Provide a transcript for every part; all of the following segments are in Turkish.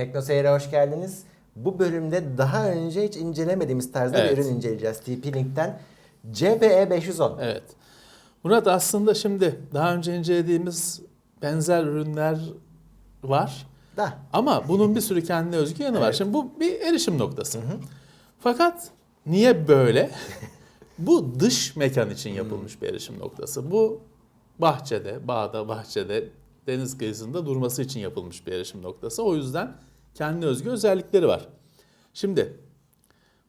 Tekno Seyir'e hoş geldiniz. Bu bölümde daha önce hiç incelemediğimiz tarzda Evet. bir ürün inceleyeceğiz. TP-Link'ten CBE 510. Evet. Murat aslında şimdi daha önce incelediğimiz benzer ürünler var. Da. Ama bunun bir sürü kendine özgü yanı var. Evet. Şimdi bu bir erişim noktası. Fakat niye böyle? bu dış mekan için yapılmış bir erişim noktası. Bu bahçede, bağda, bahçede, deniz kıyısında durması için yapılmış bir erişim noktası. O yüzden kendi özgü özellikleri var. Şimdi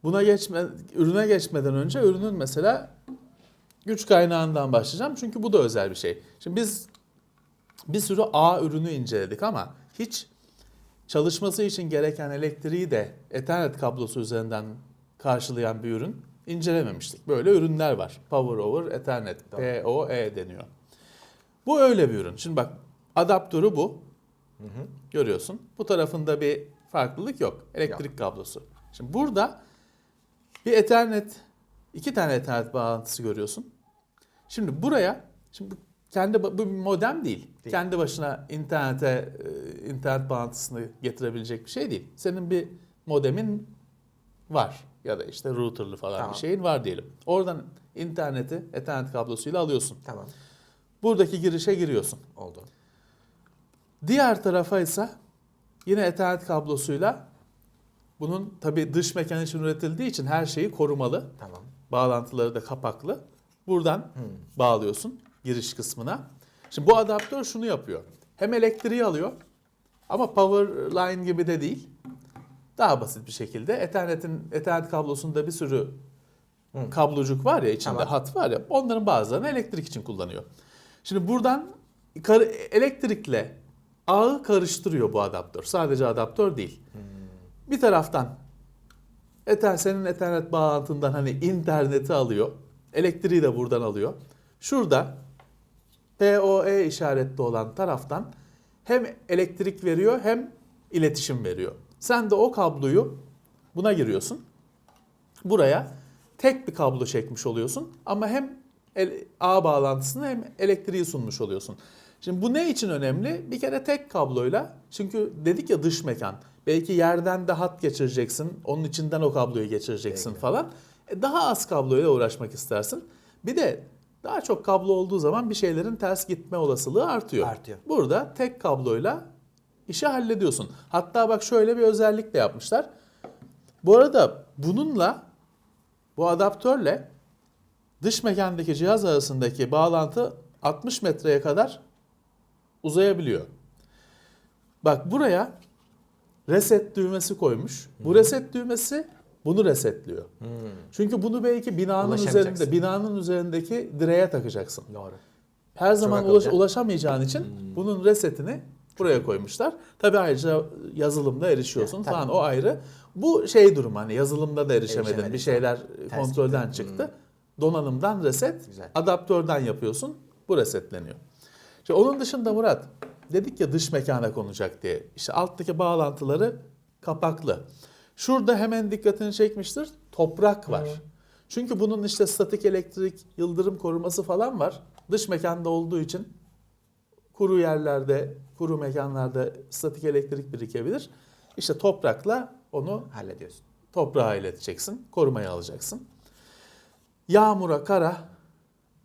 buna geçme, ürüne geçmeden önce ürünün mesela güç kaynağından başlayacağım. Çünkü bu da özel bir şey. Şimdi biz bir sürü A ürünü inceledik ama hiç çalışması için gereken elektriği de Ethernet kablosu üzerinden karşılayan bir ürün incelememiştik. Böyle ürünler var. Power over Ethernet, PoE deniyor. Bu öyle bir ürün. Şimdi bak adaptörü bu. Görüyorsun. Bu tarafında bir farklılık yok. Elektrik kablosu. Şimdi burada bir Ethernet, iki tane Ethernet bağlantısı görüyorsun. Şimdi buraya, şimdi kendi bu bir modem değil. Değil. Kendi başına internete e, internet bağlantısını getirebilecek bir şey değil. Senin bir modemin var ya da işte routerlı falan Tamam. bir şeyin var diyelim. Oradan interneti Ethernet kablosuyla alıyorsun. Tamam. Buradaki girişe giriyorsun. Oldu. Diğer tarafa ise yine Ethernet kablosuyla bunun tabi dış mekan için üretildiği için her şeyi korumalı. Tamam. Bağlantıları da kapaklı. Buradan Hmm. bağlıyorsun giriş kısmına. Şimdi bu adaptör şunu yapıyor. Hem elektriği alıyor ama power line gibi de değil. Daha basit bir şekilde Ethernet'in Ethernet kablosunda bir sürü Hı. kablocuk var ya içinde Tamam. hat var ya onların bazılarını elektrik için kullanıyor. Şimdi buradan elektrikle ağı karıştırıyor bu adaptör. Sadece adaptör değil. Bir taraftan Ether, senin Ethernet bağlantından hani interneti alıyor. Elektriği de buradan alıyor. Şurada PoE işaretli olan taraftan hem elektrik veriyor hem iletişim veriyor. Sen de o kabloyu buna giriyorsun. Buraya tek bir kablo çekmiş oluyorsun ama hem ağ bağlantısını hem elektriği sunmuş oluyorsun. Şimdi bu ne için önemli? Bir kere tek kabloyla çünkü dedik ya dış mekan. Belki yerden de hat geçireceksin. Onun içinden o kabloyu geçireceksin Peki. falan. E, daha az kabloyla uğraşmak istersin. Bir de daha çok kablo olduğu zaman bir şeylerin ters gitme olasılığı artıyor. Artıyor. Burada tek kabloyla işi hallediyorsun. Hatta bak şöyle bir özellik de yapmışlar. Bu arada bununla bu adaptörle dış mekandaki cihaz arasındaki bağlantı 60 metreye kadar uzayabiliyor. Bak buraya reset düğmesi koymuş. Bu reset düğmesi bunu resetliyor. Hmm. Çünkü bunu belki binanın üzerinde, binanın üzerindeki direğe takacaksın. Doğru. Her zaman ulaş, ulaşamayacağın için bunun resetini buraya koymuşlar. Tabii ayrıca yazılımda erişiyorsun falan o ayrı. Bu şey durum hani yazılımda da erişemedin. Erişemedin. Bir şeyler Ters kontrolden gitti. çıktı. Donanımdan reset, Güzel. adaptörden yapıyorsun. Bu resetleniyor. İşte onun dışında Murat dedik ya dış mekana konacak diye. İşte alttaki bağlantıları kapaklı. Şurada hemen dikkatini çekmiştir. Toprak var. Çünkü bunun işte statik elektrik, yıldırım koruması falan var. Dış mekanda olduğu için kuru yerlerde, kuru mekanlarda statik elektrik birikebilir. İşte toprakla onu Hallediyorsun. toprağa ileteceksin, korumaya alacaksın. Yağmura, kara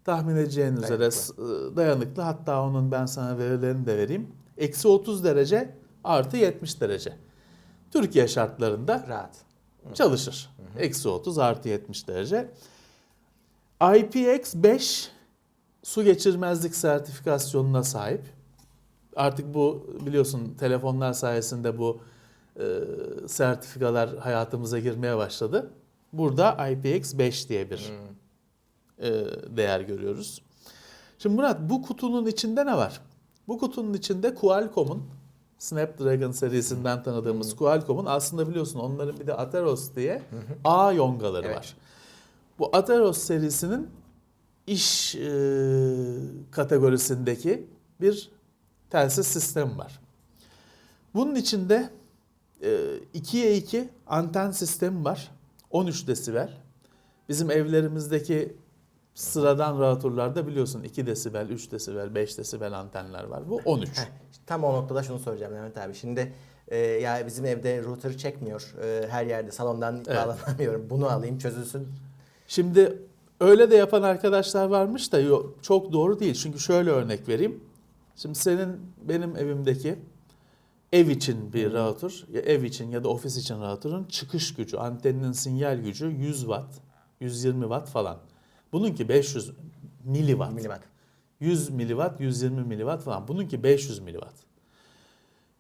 tahmin edeceğin üzere Dayanıklı. s- ıı, dayanıklı. Hatta onun ben sana verilerini de vereyim. Eksi 30 derece artı 70 derece. Türkiye şartlarında Rahat. çalışır. Eksi 30 artı 70 derece. IPX5 su geçirmezlik sertifikasyonuna sahip. Artık bu biliyorsun telefonlar sayesinde bu e, sertifikalar hayatımıza girmeye başladı. Burada IPX5 diye bir e, değer görüyoruz. Şimdi Murat bu kutunun içinde ne var? Bu kutunun içinde Qualcomm'un Snapdragon serisinden tanıdığımız Qualcomm'un aslında biliyorsun onların bir de Atheros diye A yongaları Evet. var. Bu Atheros serisinin iş e, kategorisindeki bir telsiz sistemi var. Bunun içinde e, 2'ye 2 anten sistemi var. 13 desibel. Bizim evlerimizdeki sıradan routerlarda biliyorsun 2 desibel, 3 desibel, 5 desibel antenler var. Bu 13. Heh, işte tam o noktada şunu soracağım Mehmet abi. Şimdi e, ya bizim evde router çekmiyor. E, her yerde salondan Evet. bağlanamıyorum. Bunu alayım çözülsün. Şimdi öyle de yapan arkadaşlar varmış da yok, çok doğru değil. Çünkü şöyle örnek vereyim. Şimdi senin benim evimdeki ev için bir router, ya ev için ya da ofis için router'ın çıkış gücü, anteninin sinyal gücü 100 watt, 120 watt falan. Bununki 500 miliwatt. Miliwatt. 100 miliwatt, 120 miliwatt falan. Bununki 500 miliwatt.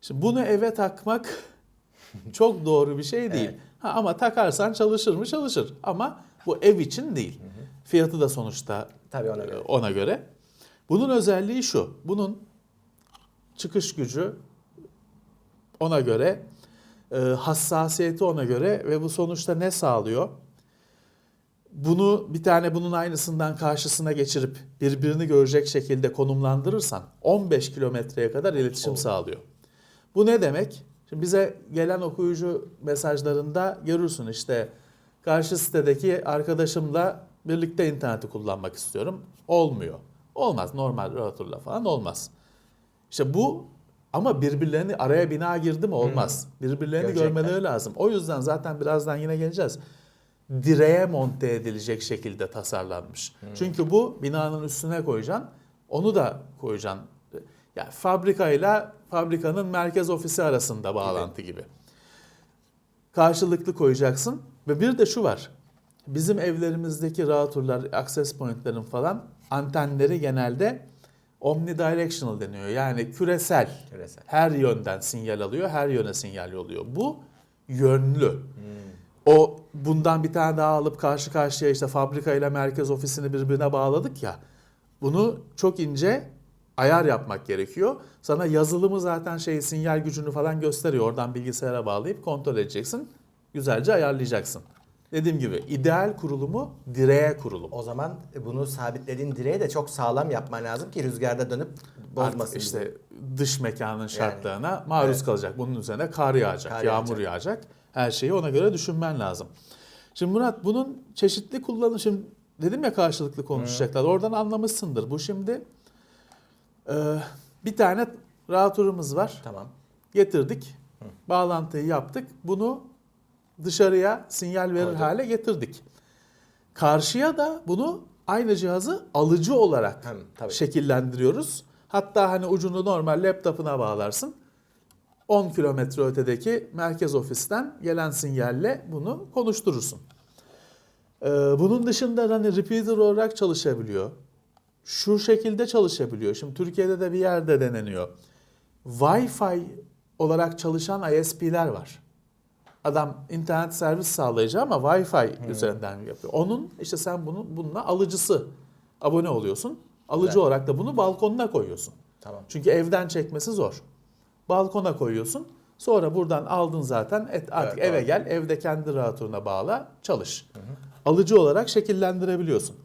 Şimdi bunu eve takmak çok doğru bir şey değil. Evet. Ha, ama takarsan çalışır mı? Çalışır. Ama bu ev için değil. Fiyatı da sonuçta Tabii ona e, göre. ona göre. Bunun özelliği şu. Bunun çıkış gücü ona göre, e, hassasiyeti ona göre ve bu sonuçta ne sağlıyor? Bunu bir tane bunun aynısından karşısına geçirip birbirini görecek şekilde konumlandırırsan 15 kilometreye kadar iletişim Oo. sağlıyor. Bu ne demek? Şimdi bize gelen okuyucu mesajlarında görürsün işte karşı sitedeki arkadaşımla birlikte interneti kullanmak istiyorum. Olmuyor. Olmaz. Normal routerla falan olmaz. İşte bu ama birbirlerini araya bina girdi mi olmaz. Birbirlerini Görecekler. görmeleri lazım. O yüzden zaten birazdan yine geleceğiz. Direğe monte edilecek şekilde tasarlanmış. Çünkü bu binanın üstüne koyacaksın. Onu da koyacaksın. Yani fabrikayla fabrikanın merkez ofisi arasında bağlantı gibi. Karşılıklı koyacaksın. Ve bir de şu var. Bizim evlerimizdeki routerlar, access point'lerin falan antenleri genelde omnidirectional deniyor. Yani küresel. Küresel. Her yönden sinyal alıyor, her yöne sinyal yolluyor. Bu yönlü. O bundan bir tane daha alıp karşı karşıya işte fabrika ile merkez ofisini birbirine bağladık ya. Bunu çok ince ayar yapmak gerekiyor. Sana yazılımı zaten şey sinyal gücünü falan gösteriyor. Oradan bilgisayara bağlayıp kontrol edeceksin. Güzelce ayarlayacaksın. Dediğim gibi ideal kurulumu direğe kurulum. O zaman bunu sabitlediğin direği de çok sağlam yapman lazım ki rüzgarda dönüp bozmasın. Artık bizi. işte dış mekanın şartlarına maruz Evet. kalacak. Bunun üzerine kar yağacak, Kar yağmur yağacak. yağacak. Her şeyi ona göre düşünmen lazım. Şimdi Murat bunun çeşitli kullanım şimdi dedim ya karşılıklı konuşacaklar. Oradan anlamışsındır. Bu şimdi e, bir tane router'ımız var. Tamam. Getirdik. Bağlantıyı yaptık. Bunu dışarıya sinyal verir Koyduk. hale getirdik. Karşıya da bunu aynı cihazı alıcı olarak Hem, tabii. şekillendiriyoruz. Hatta hani ucunu normal laptopuna bağlarsın. 10 kilometre ötedeki merkez ofisten gelen sinyalle bunu konuşturursun. Ee, bunun dışında hani repeater olarak çalışabiliyor. Şu şekilde çalışabiliyor. Şimdi Türkiye'de de bir yerde deneniyor. Wi-Fi olarak çalışan ISP'ler var. Adam internet servis sağlayıcı ama Wi-Fi üzerinden yapıyor. Onun işte sen bunu bununla alıcısı abone oluyorsun. Alıcı Güzel. olarak da bunu balkonuna koyuyorsun. Tamam. Çünkü evden çekmesi zor. Balkona koyuyorsun. Sonra buradan aldın zaten. Et, artık Evet, eve doğru. gel. Evde kendi router'ına bağla. Çalış. Alıcı olarak şekillendirebiliyorsun.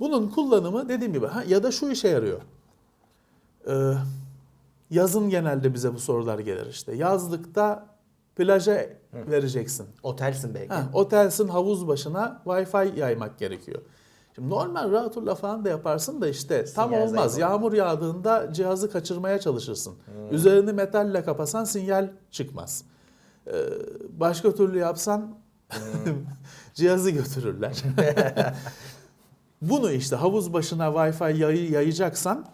Bunun kullanımı dediğim gibi ha, ya da şu işe yarıyor. Ee, yazın genelde bize bu sorular gelir işte. Yazlıkta plaja vereceksin. Otelsin belki. Ha, otelsin havuz başına Wi-Fi yaymak gerekiyor. Şimdi normal routerla falan da yaparsın da işte tam Sinyal olmaz. Yağmur yağdığında cihazı kaçırmaya çalışırsın. Üzerini metalle kapasan sinyal çıkmaz. Ee, başka türlü yapsan cihazı götürürler. Bunu işte havuz başına Wi-Fi yayı, yayacaksan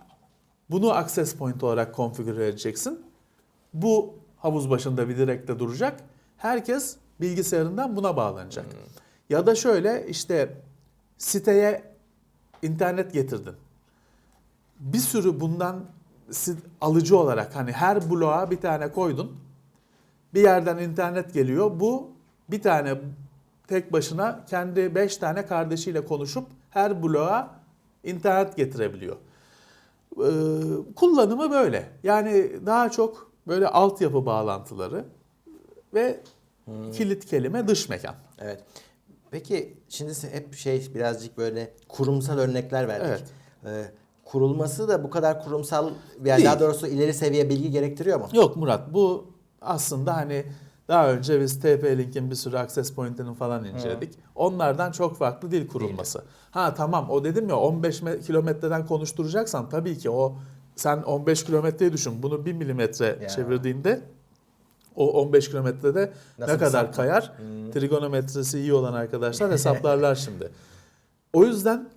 bunu access point olarak konfigüre edeceksin. Bu havuz başında bir direkte duracak. Herkes bilgisayarından buna bağlanacak. Ya da şöyle işte siteye internet getirdin. Bir sürü bundan alıcı olarak hani her bloğa bir tane koydun. Bir yerden internet geliyor. Bu bir tane tek başına kendi beş tane kardeşiyle konuşup her bloğa internet getirebiliyor. Ee, kullanımı böyle. Yani daha çok böyle altyapı bağlantıları ve kilit kelime dış mekan. Evet. Peki şimdi hep şey birazcık böyle kurumsal örnekler verdik. Ee, kurulması da bu kadar kurumsal yani Değil. daha doğrusu ileri seviye bilgi gerektiriyor mu? Yok Murat bu aslında hani daha önce biz TP-Link'in bir sürü access point'ini falan inceledik. Onlardan çok farklı değil kurulması. Ha tamam o dedim ya 15 me- kilometreden konuşturacaksan tabii ki o sen 15 kilometreyi düşün. Bunu 1 milimetre Ya. çevirdiğinde O 15 kilometrede Nasıl ne kadar sapma? kayar? Trigonometrisi iyi olan arkadaşlar hesaplarlar şimdi. O yüzden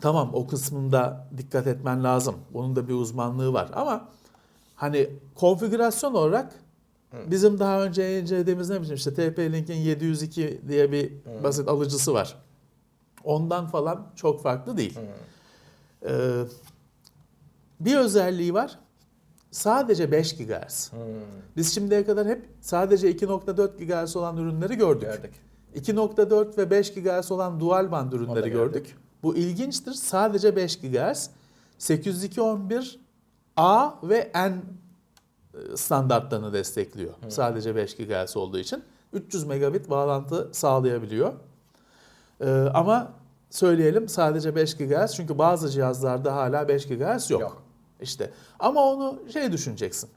tamam o kısmında dikkat etmen lazım. Bunun da bir uzmanlığı var ama hani konfigürasyon olarak bizim daha önce incelediğimiz ne bileyim işte TP-Link'in 702 diye bir basit alıcısı var. Ondan falan çok farklı değil. Ee, bir özelliği var. Sadece 5 GHz. Hmm, Biz şimdiye kadar hep sadece 2.4 GHz olan ürünleri gördük. gördük. 2.4 ve 5 GHz olan dual band ürünleri gördük. Bu ilginçtir. Sadece 5 GHz 802.11a ve N e, standartlarını destekliyor. Sadece 5 GHz olduğu için 300 megabit bağlantı sağlayabiliyor. Ee, ama söyleyelim sadece 5 GHz çünkü bazı cihazlarda hala 5 GHz yok. Yok. İşte ama onu şey düşüneceksin.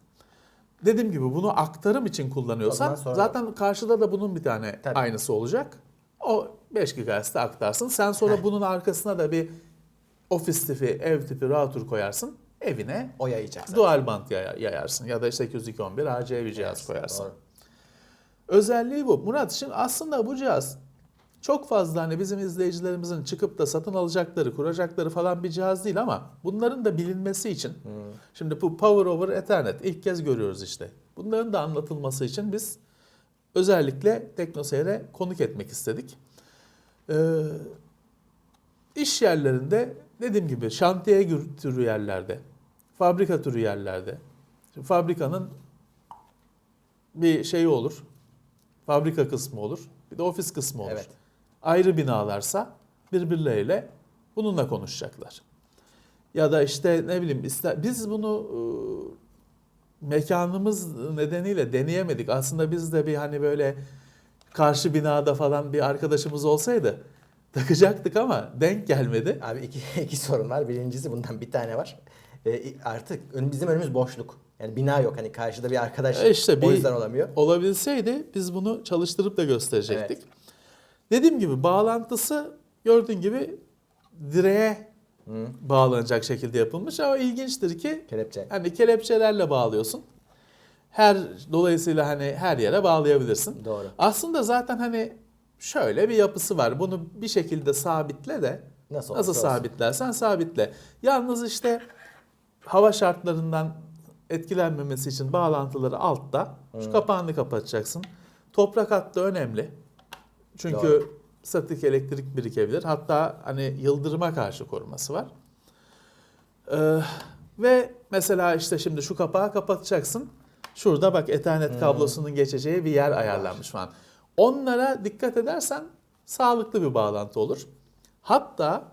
Dediğim gibi bunu aktarım için kullanıyorsan zaten karşıda da bunun bir tane Tabii. aynısı olacak. O 5 GHz'de aktarsın. Sen sonra Heh. bunun arkasına da bir ofis tipi, ev tipi router koyarsın. Evine O yayacak zaten. dual band yaya- yayarsın ya da 802.11 AC bir cihaz koyarsın. Doğru. Özelliği bu. Murat şimdi aslında bu cihaz çok fazla hani bizim izleyicilerimizin çıkıp da satın alacakları, kuracakları falan bir cihaz değil ama bunların da bilinmesi için şimdi bu Power over Ethernet ilk kez görüyoruz işte. Bunların da anlatılması için biz özellikle TeknoSeyir'e konuk etmek istedik. Ee, iş yerlerinde dediğim gibi şantiye türü yerlerde, fabrika türü yerlerde, şimdi fabrikanın bir şeyi olur, fabrika kısmı olur, bir de ofis kısmı olur. Evet. Ayrı binalarsa birbirleriyle bununla konuşacaklar. Ya da işte ne bileyim ister, biz bunu e, mekanımız nedeniyle deneyemedik. Aslında biz de bir hani böyle karşı binada falan bir arkadaşımız olsaydı takacaktık ama denk gelmedi. Abi iki, iki sorun var. Birincisi bundan bir tane var. Ee, artık ön- bizim önümüz boşluk. Yani bina yok. Hani karşıda bir arkadaş E işte o bir- yüzden olamıyor. Olabilseydi biz bunu çalıştırıp da gösterecektik. Dediğim gibi bağlantısı gördüğün gibi direğe Hı. bağlanacak şekilde yapılmış ama ilginçtir ki Kelepçe. hani kelepçelerle bağlıyorsun. Her dolayısıyla hani her yere bağlayabilirsin. Doğru. Aslında zaten hani şöyle bir yapısı var. Bunu bir şekilde sabitle de Nasıl nasıl olursa olsun. sabitlersen sabitle. Yalnız işte hava şartlarından etkilenmemesi için bağlantıları altta. Şu kapağını kapatacaksın. Toprak hattı önemli. Çünkü Doğru. statik elektrik birikebilir. Hatta hani yıldırıma karşı koruması var. Ee, ve mesela işte şimdi şu kapağı kapatacaksın. Şurada bak Ethernet kablosunun geçeceği bir yer ayarlanmış falan. Onlara dikkat edersen sağlıklı bir bağlantı olur. Hatta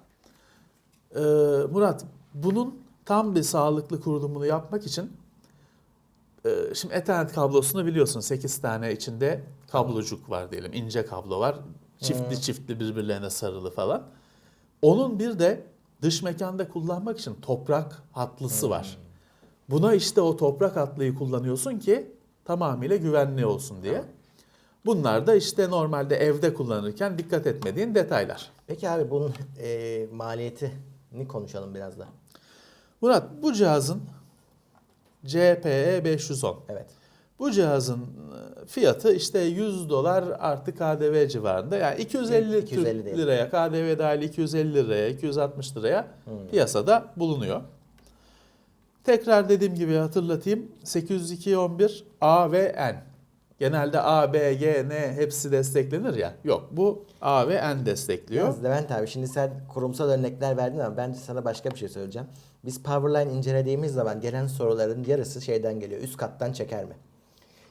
e, Murat bunun tam bir sağlıklı kurulumunu yapmak için şimdi Ethernet kablosunu biliyorsun 8 tane içinde kablocuk var diyelim. ince kablo var. Çiftli çiftli birbirlerine sarılı falan. Onun bir de dış mekanda kullanmak için toprak hatlısı var. Buna işte o toprak hatlıyı kullanıyorsun ki tamamıyla güvenli olsun diye. Bunlar da işte normalde evde kullanırken dikkat etmediğin detaylar. Peki abi bunun e, maliyetini konuşalım biraz da. Murat bu cihazın CPE 510. Evet. Bu cihazın e, fiyatı işte 100 dolar artı KDV civarında. Yani 250, 250 Türk liraya, KDV dahil 250 liraya, 260 liraya piyasada bulunuyor. Tekrar dediğim gibi hatırlatayım. 802.11 A ve N. Genelde A, B, G, N hepsi desteklenir ya. Yok bu A ve N destekliyor. Yalnız Levent abi şimdi sen kurumsal örnekler verdin ama ben sana başka bir şey söyleyeceğim. Biz Powerline incelediğimiz zaman gelen soruların yarısı şeyden geliyor. Üst kattan çeker mi?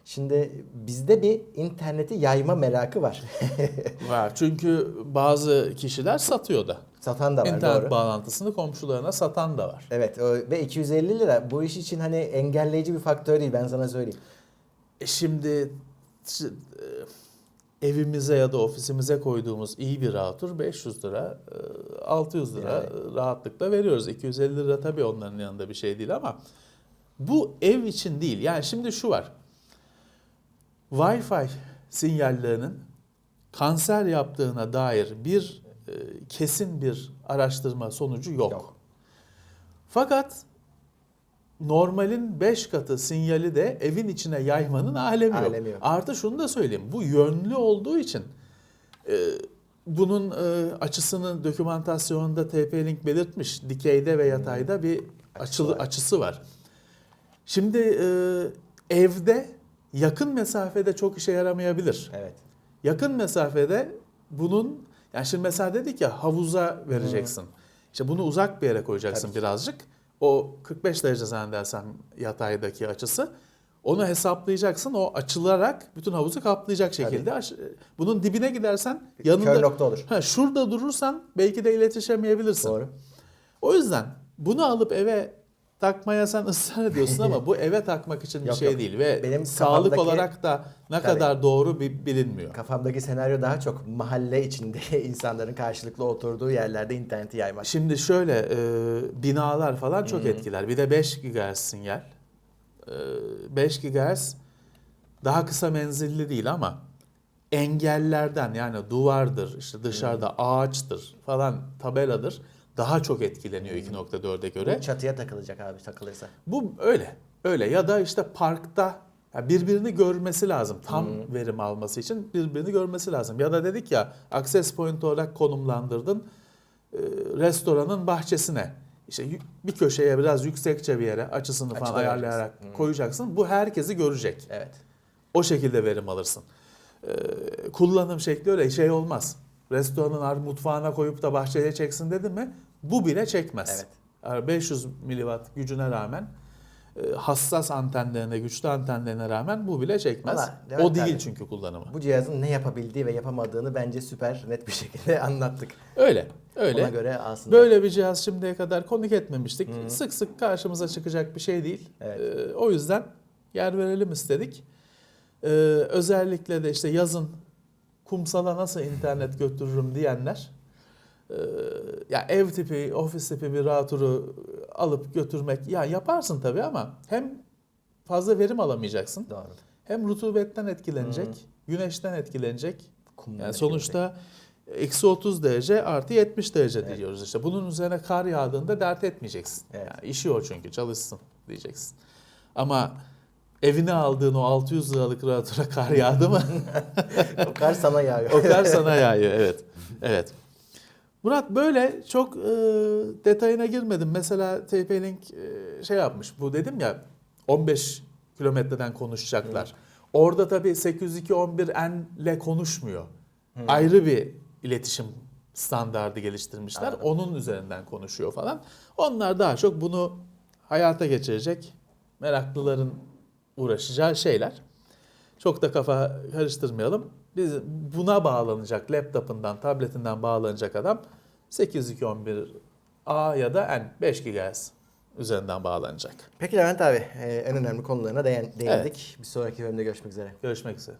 Şimdi bizde bir interneti yayma merakı var. Var. Çünkü bazı kişiler satıyor da. Satan da var İnternet doğru. bağlantısını komşularına satan da var. Evet ve 250 lira bu iş için hani engelleyici bir faktör değil ben sana söyleyeyim. E şimdi evimize ya da ofisimize koyduğumuz iyi bir router 500 lira, e, 600 lira Yani. rahatlıkla veriyoruz. 250 lira tabii onların yanında bir şey değil ama bu ev için değil. Yani şimdi şu var. Wi-Fi sinyallerinin kanser yaptığına dair bir e, kesin bir araştırma sonucu yok. Yok. Fakat normalin 5 katı sinyali de evin içine yaymanın alemi yok. Alemi yok. Artı şunu da söyleyeyim. Bu yönlü olduğu için e, bunun e, açısını dokümantasyonunda TP-Link belirtmiş. Dikeyde ve yatayda bir açılı açısı var. Şimdi e, evde yakın mesafede çok işe yaramayabilir. Evet. Yakın mesafede bunun yani şimdi mesela dedik ya havuza vereceksin. İşte bunu uzak bir yere koyacaksın Tabii birazcık. O 45 derece zannedersem yataydaki açısı. Onu hesaplayacaksın. O açılarak bütün havuzu kaplayacak şekilde. aş- Bunun dibine gidersen yanında Kör nokta olur. Ha, şurada durursan belki de iletişemeyebilirsin. Doğru. O yüzden bunu alıp eve takmaya sen ısrar ediyorsun ama bu eve takmak için bir Yok, şey yok. değil ve Benim sağlık kafamdaki- olarak da ne Tabii. kadar doğru bi- bilinmiyor. Kafamdaki senaryo daha çok mahalle içinde insanların karşılıklı oturduğu yerlerde interneti yaymak. Şimdi şöyle e, binalar falan çok etkiler. Bir de 5 GHz sinyal. E, 5 GHz daha kısa menzilli değil ama engellerden yani duvardır, işte dışarıda ağaçtır falan tabeladır daha çok etkileniyor 2.4'e göre. Bu çatıya takılacak abi takılırsa. Bu öyle. Öyle ya da işte parkta ya birbirini görmesi lazım. Tam verim alması için birbirini görmesi lazım. Ya da dedik ya access point olarak konumlandırdın e, restoranın bahçesine. İşte bir köşeye biraz yüksekçe bir yere açısını falan Açıda ayarlayarak vereceksin. koyacaksın. Bu herkesi görecek. Evet. O şekilde verim alırsın. Ee, kullanım şekli öyle şey olmaz. Restoranın ar- mutfağına koyup da bahçeye çeksin dedim mi bu bile çekmez. Evet. Yani 500 miliwatt gücüne rağmen e, hassas antenlerine, güçlü antenlerine rağmen bu bile çekmez. Valla o değil abi, çünkü kullanımı. Bu cihazın ne yapabildiği ve yapamadığını bence süper net bir şekilde anlattık. Öyle. Öyle. Ona göre aslında Böyle bir cihaz şimdiye kadar konuk etmemiştik. Sık sık karşımıza çıkacak bir şey değil. Evet. Ee, o yüzden yer verelim istedik. Ee, özellikle de işte yazın kumsala nasıl internet götürürüm diyenler e, ya ev tipi, ofis tipi bir rahaturu alıp götürmek ya yaparsın tabii ama hem fazla verim alamayacaksın. doğru. Hem rutubetten etkilenecek, güneşten etkilenecek. Kumdan Yani sonuçta eksi 30 derece artı 70 derece Evet. diyoruz işte. Bunun üzerine kar yağdığında dert etmeyeceksin. Evet. Yani işi o çünkü çalışsın diyeceksin. Ama evine aldığın o 600 liralık rahatıra kar yağdı mı o kar sana yağıyor. o kar sana yağıyor evet. Evet. Murat böyle çok e, detayına girmedim. Mesela TP-Link e, şey yapmış. Bu dedim ya 15 kilometreden konuşacaklar. Orada tabii 802.11n ile konuşmuyor. Ayrı bir iletişim standardı geliştirmişler. Anladım. Onun üzerinden konuşuyor falan. Onlar daha çok bunu hayata geçirecek meraklıların uğraşacağı şeyler. Çok da kafa karıştırmayalım. Biz buna bağlanacak laptopundan, tabletinden bağlanacak adam 802.11a ya da N 5 GHz üzerinden bağlanacak. Peki Levent abi e, en önemli konularına değin- değindik. Bir sonraki bölümde görüşmek üzere. Görüşmek üzere.